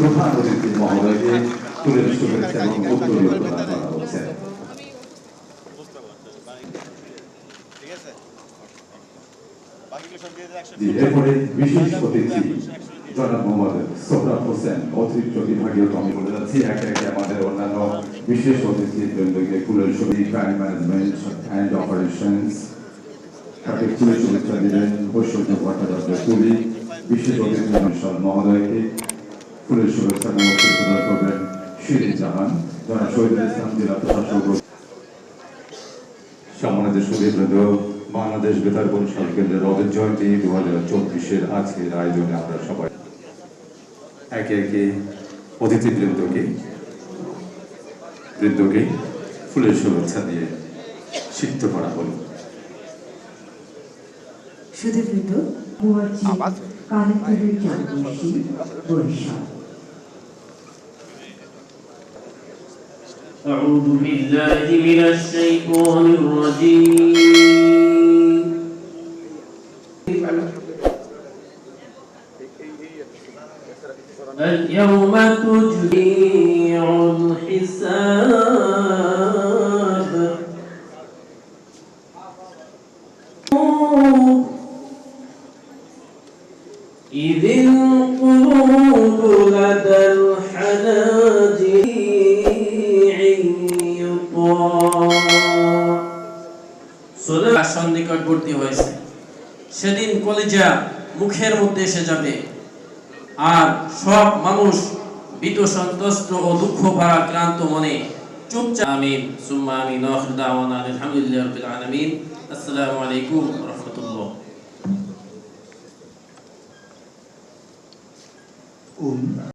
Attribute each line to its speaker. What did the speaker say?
Speaker 1: প্রধান অতিথি মহোদয়কে ফুলের শুভেচ্ছা এবং উত্তরীয় প্রদান করা হচ্ছে এরপরে বিশেষ অতিথি জনাব মোহাম্মদ সোহরাব হোসেন অতিরিক্ত বিভাগীয় কমি বলে যাচ্ছি একে একে আমাদের অন্যান্য বিশেষ অতিথি বৃন্দকে ফুলের ছবি ক্রাইম ম্যানেজমেন্ট অ্যান্ড অপারেশনস তাকে ফুলের শুভেচ্ছা দিলেন ঐশ্বর্য ভট্টাচার্য পুরী বিশেষ অতিথি মিশন মহোদয়কে ফুলের শুভেচ্ছা এবং প্রদান করবেন শিরিন জাহান জনাব শহীদুল ইসলাম জেলা প্রশাসক সম্মানিত সুদীবৃন্দ বাংলাদেশ বেতার কেন্দ্রের রজত জয়ন্তী দু হাজার চব্বিশের আজকের আয়োজনে আমরা সবাই একে একে অতিথিবৃন্দকে বৃন্দকে ফুলের শুভেচ্ছা দিয়ে সিদ্ধ করা হলো।
Speaker 2: সুদীবৃন্দ মুয়াজ্জি কালেক্টরের জন্মবার্ষিকী বরিশাল।
Speaker 3: أعوذ بالله من الشيطان الرجيم. اليوم تجميع الحساب إذ القلوب لدى الحناجر সোলার সন্নিকটবর্তী হয়েছে। সেদিন কলেজা মুখের মধ্যে এসে যাবে। আর সব মানুষ ভীত সন্ত্রস্ত ও দুঃখ ভারাক্রান্ত মনে চুপচাপ আমিন, সুম্মা আমিন আখির দাওয়ানা আলহামদুলিল্লাহি রাব্বিল আলামিন। আসসালামু আলাইকুম ওয়া রাহমাতুল্লাহ।